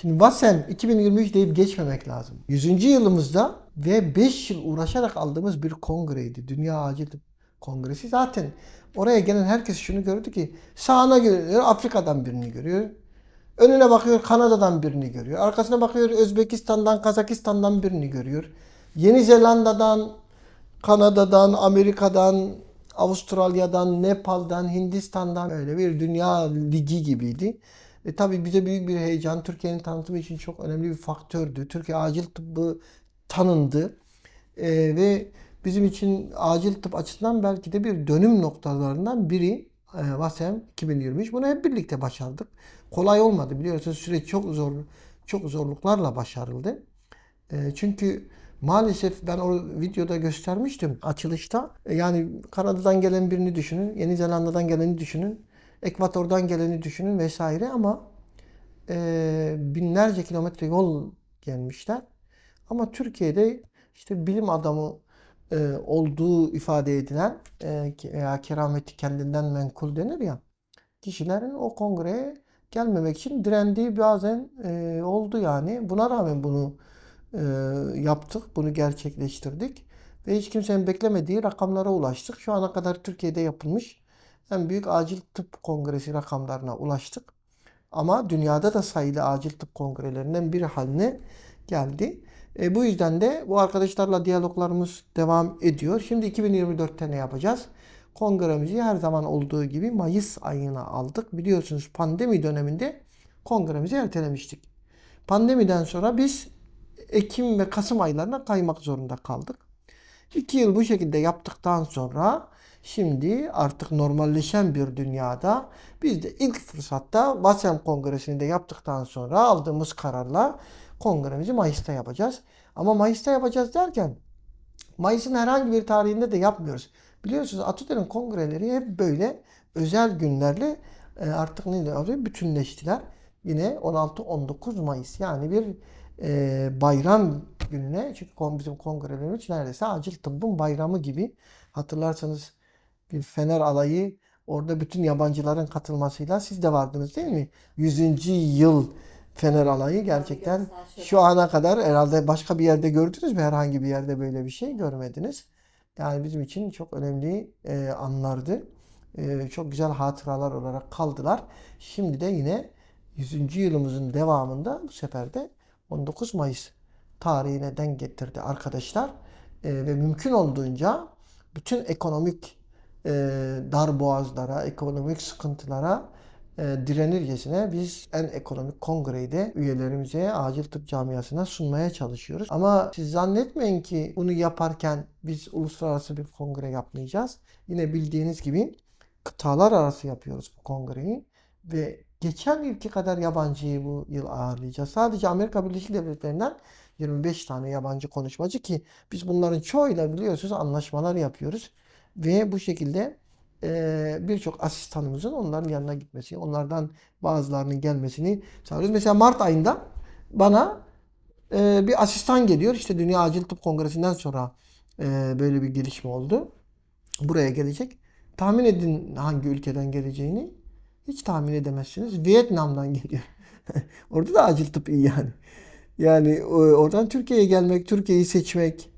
Şimdi VASEM 2023 deyip geçmemek lazım. 100. yılımızda ve 5 yıl uğraşarak aldığımız bir kongreydi. Dünya Acil Kongresi. Zaten oraya gelen herkes şunu gördü ki sağına görüyor Afrika'dan birini görüyor. Önüne bakıyor Kanada'dan birini görüyor. Arkasına bakıyor Özbekistan'dan, Kazakistan'dan birini görüyor. Yeni Zelanda'dan, Kanada'dan, Amerika'dan, Avustralya'dan, Nepal'dan, Hindistan'dan öyle bir dünya ligi gibiydi. E tabii bize büyük bir heyecan. Türkiye'nin tanıtımı için çok önemli bir faktördü. Türkiye acil tıbbı tanındı. E, ve bizim için acil tıp açısından belki de bir dönüm noktalarından biri e, VASEM 2023. Bunu hep birlikte başardık. Kolay olmadı biliyorsunuz süreç çok zor çok zorluklarla başarıldı. E, çünkü maalesef ben o videoda göstermiştim açılışta. E, yani Kanada'dan gelen birini düşünün, Yeni Zelanda'dan geleni düşünün, Ekvator'dan geleni düşünün vesaire ama e, binlerce kilometre yol gelmişler. Ama Türkiye'de işte bilim adamı e, olduğu ifade edilen e, veya kerameti kendinden menkul denir ya kişilerin o kongreye gelmemek için direndiği bazen e, oldu yani. Buna rağmen bunu e, yaptık, bunu gerçekleştirdik ve hiç kimsenin beklemediği rakamlara ulaştık. Şu ana kadar Türkiye'de yapılmış en büyük acil tıp kongresi rakamlarına ulaştık. Ama dünyada da sayılı acil tıp kongrelerinden biri haline geldi. E, bu yüzden de bu arkadaşlarla diyaloglarımız devam ediyor. Şimdi 2024'te ne yapacağız? Kongremizi her zaman olduğu gibi Mayıs ayına aldık. Biliyorsunuz pandemi döneminde kongremizi ertelemiştik. Pandemiden sonra biz Ekim ve Kasım aylarına kaymak zorunda kaldık. İki yıl bu şekilde yaptıktan sonra şimdi artık normalleşen bir dünyada biz de ilk fırsatta VASEM Kongresi'ni de yaptıktan sonra aldığımız kararla kongremizi Mayıs'ta yapacağız. Ama Mayıs'ta yapacağız derken Mayıs'ın herhangi bir tarihinde de yapmıyoruz. Biliyorsunuz Atatürk'ün kongreleri hep böyle özel günlerle e, artık ne diyor bütünleştiler. Yine 16-19 Mayıs yani bir e, bayram gününe çünkü bizim kongrelerimiz neredeyse acil tıbbın bayramı gibi. Hatırlarsanız bir Fener alayı orada bütün yabancıların katılmasıyla siz de vardınız değil mi? 100. yıl Fener alayı gerçekten şu ana kadar herhalde başka bir yerde gördünüz mü? Herhangi bir yerde böyle bir şey görmediniz. Yani bizim için çok önemli e, anlardı. E, çok güzel hatıralar olarak kaldılar. Şimdi de yine 100. yılımızın devamında bu sefer de 19 Mayıs tarihine denk getirdi arkadaşlar. E, ve mümkün olduğunca bütün ekonomik e, darboğazlara, ekonomik sıkıntılara e, direnircesine biz en ekonomik kongreyi de üyelerimize acil tıp camiasına sunmaya çalışıyoruz. Ama siz zannetmeyin ki bunu yaparken biz uluslararası bir kongre yapmayacağız. Yine bildiğiniz gibi kıtalar arası yapıyoruz bu kongreyi ve geçen yılki kadar yabancıyı bu yıl ağırlayacağız. Sadece Amerika Birleşik Devletleri'nden 25 tane yabancı konuşmacı ki biz bunların çoğuyla biliyorsunuz anlaşmalar yapıyoruz. Ve bu şekilde e, birçok asistanımızın onların yanına gitmesi, onlardan bazılarının gelmesini sağlıyoruz. Mesela Mart ayında bana e, bir asistan geliyor. İşte Dünya Acil Tıp Kongresi'nden sonra e, böyle bir gelişme oldu. Buraya gelecek. Tahmin edin hangi ülkeden geleceğini. Hiç tahmin edemezsiniz. Vietnam'dan geliyor. Orada da acil tıp iyi yani. Yani oradan Türkiye'ye gelmek, Türkiye'yi seçmek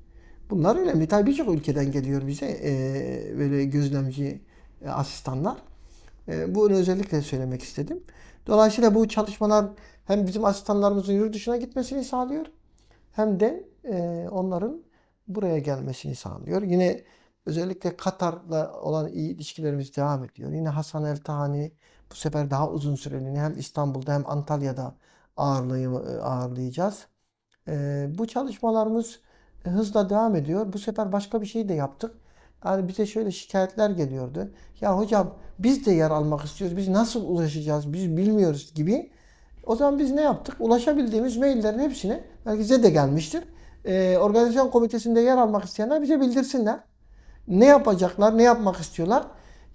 bunlar önemli. Tabii birçok ülkeden geliyor bize e, böyle gözlemci e, asistanlar. E, bunu özellikle söylemek istedim. Dolayısıyla bu çalışmalar hem bizim asistanlarımızın yurt dışına gitmesini sağlıyor hem de e, onların buraya gelmesini sağlıyor. Yine özellikle Katar'la olan iyi ilişkilerimiz devam ediyor. Yine Hasan El Tahani bu sefer daha uzun süreliğine hem İstanbul'da hem Antalya'da ağırlayacağız. Bu çalışmalarımız hızla devam ediyor. Bu sefer başka bir şey de yaptık. Yani bize şöyle şikayetler geliyordu. Ya hocam biz de yer almak istiyoruz. Biz nasıl ulaşacağız? Biz bilmiyoruz gibi. O zaman biz ne yaptık? Ulaşabildiğimiz maillerin hepsine belki size de gelmiştir. Ee, organizasyon komitesinde yer almak isteyenler bize bildirsinler. Ne yapacaklar? Ne yapmak istiyorlar?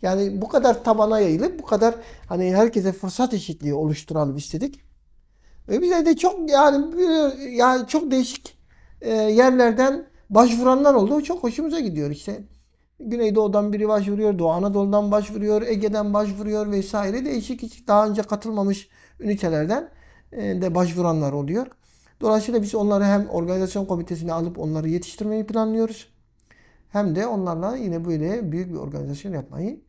Yani bu kadar tabana yayılıp bu kadar hani herkese fırsat eşitliği oluşturalım istedik. Ve bize de çok yani yani çok değişik e, yerlerden başvuranlar oldu. Çok hoşumuza gidiyor işte. Güneydoğu'dan biri başvuruyor, Doğu Anadolu'dan başvuruyor, Ege'den başvuruyor vesaire. Değişik hiç daha önce katılmamış ünitelerden e, de başvuranlar oluyor. Dolayısıyla biz onları hem organizasyon komitesine alıp onları yetiştirmeyi planlıyoruz. Hem de onlarla yine böyle büyük bir organizasyon yapmayı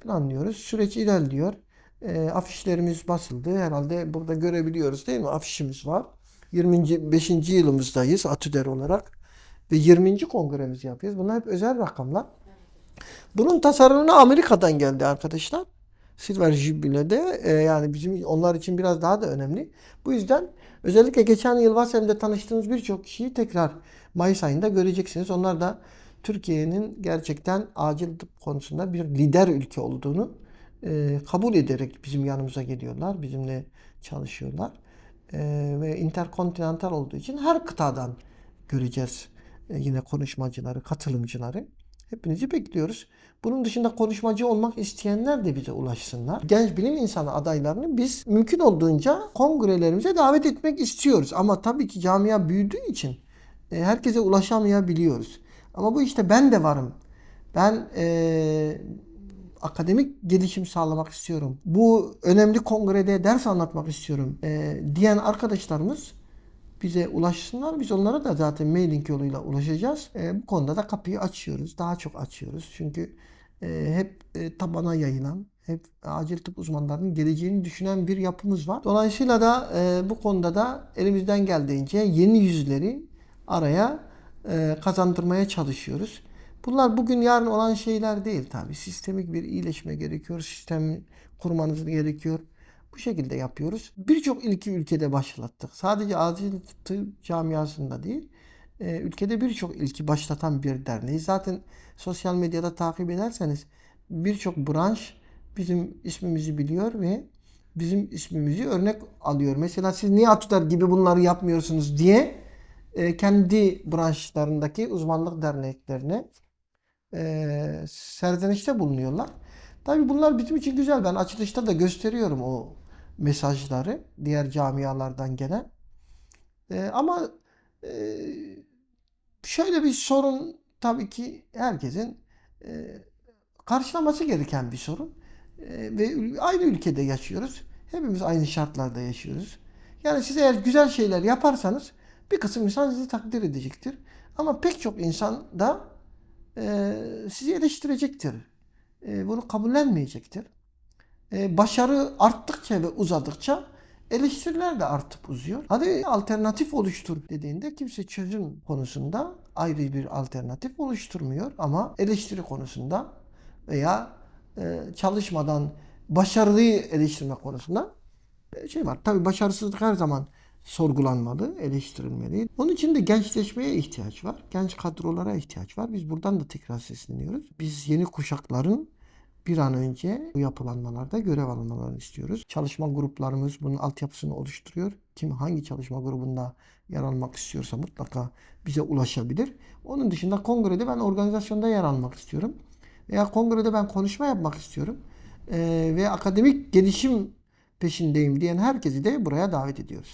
planlıyoruz. Süreç ilerliyor. E, afişlerimiz basıldı. Herhalde burada görebiliyoruz değil mi? Afişimiz var. 25. yılımızdayız Atüder olarak. Ve 20. kongremizi yapıyoruz. Bunlar hep özel rakamlar. Bunun tasarımına Amerika'dan geldi arkadaşlar. Silver Jubilee'de e, yani bizim onlar için biraz daha da önemli. Bu yüzden özellikle geçen yıl Vasem'de tanıştığınız birçok kişiyi tekrar Mayıs ayında göreceksiniz. Onlar da Türkiye'nin gerçekten acil konusunda bir lider ülke olduğunu e, kabul ederek bizim yanımıza geliyorlar. Bizimle çalışıyorlar. E, ve interkontinental olduğu için her kıtadan göreceğiz e, yine konuşmacıları, katılımcıları. Hepinizi bekliyoruz. Bunun dışında konuşmacı olmak isteyenler de bize ulaşsınlar. Genç bilim insanı adaylarını biz mümkün olduğunca kongrelerimize davet etmek istiyoruz. Ama tabii ki camia büyüdüğü için e, herkese ulaşamayabiliyoruz. Ama bu işte ben de varım. Ben e, akademik gelişim sağlamak istiyorum. Bu önemli kongrede ders anlatmak istiyorum e, diyen arkadaşlarımız bize ulaşsınlar. Biz onlara da zaten mailing yoluyla ulaşacağız. E, bu konuda da kapıyı açıyoruz. Daha çok açıyoruz. Çünkü e, hep e, tabana yayılan, hep acil tıp uzmanlarının geleceğini düşünen bir yapımız var. Dolayısıyla da e, bu konuda da elimizden geldiğince yeni yüzleri araya e, kazandırmaya çalışıyoruz. Bunlar bugün yarın olan şeyler değil tabii. Sistemik bir iyileşme gerekiyor. Sistem kurmanız gerekiyor. Bu şekilde yapıyoruz. Birçok ilki ülkede başlattık. Sadece acil tıp camiasında değil, e, ülkede birçok ilki başlatan bir derneğiz. Zaten sosyal medyada takip ederseniz birçok branş bizim ismimizi biliyor ve bizim ismimizi örnek alıyor. Mesela siz niye Atüder gibi bunları yapmıyorsunuz diye e, kendi branşlarındaki uzmanlık derneklerine e, serzenişte bulunuyorlar. Tabii bunlar bizim için güzel. Ben açılışta da gösteriyorum o mesajları diğer camialardan gelen. E, ama e, şöyle bir sorun tabii ki herkesin e, karşılaması gereken bir sorun. E, ve aynı ülkede yaşıyoruz. Hepimiz aynı şartlarda yaşıyoruz. Yani siz eğer güzel şeyler yaparsanız bir kısım insan sizi takdir edecektir. Ama pek çok insan da e, sizi eleştirecektir. E, bunu kabullenmeyecektir. E, başarı arttıkça ve uzadıkça eleştiriler de artıp uzuyor. Hadi alternatif oluştur dediğinde kimse çözüm konusunda ayrı bir alternatif oluşturmuyor ama eleştiri konusunda veya e, çalışmadan başarıyı eleştirme konusunda e, şey var. Tabii başarısızlık her zaman sorgulanmalı, eleştirilmeli. Onun için de gençleşmeye ihtiyaç var. Genç kadrolara ihtiyaç var. Biz buradan da tekrar sesleniyoruz. Biz yeni kuşakların bir an önce bu yapılanmalarda görev almalarını istiyoruz. Çalışma gruplarımız bunun altyapısını oluşturuyor. Kim hangi çalışma grubunda yer almak istiyorsa mutlaka bize ulaşabilir. Onun dışında kongrede ben organizasyonda yer almak istiyorum. Veya kongrede ben konuşma yapmak istiyorum. Ee, ve akademik gelişim peşindeyim diyen herkesi de buraya davet ediyoruz.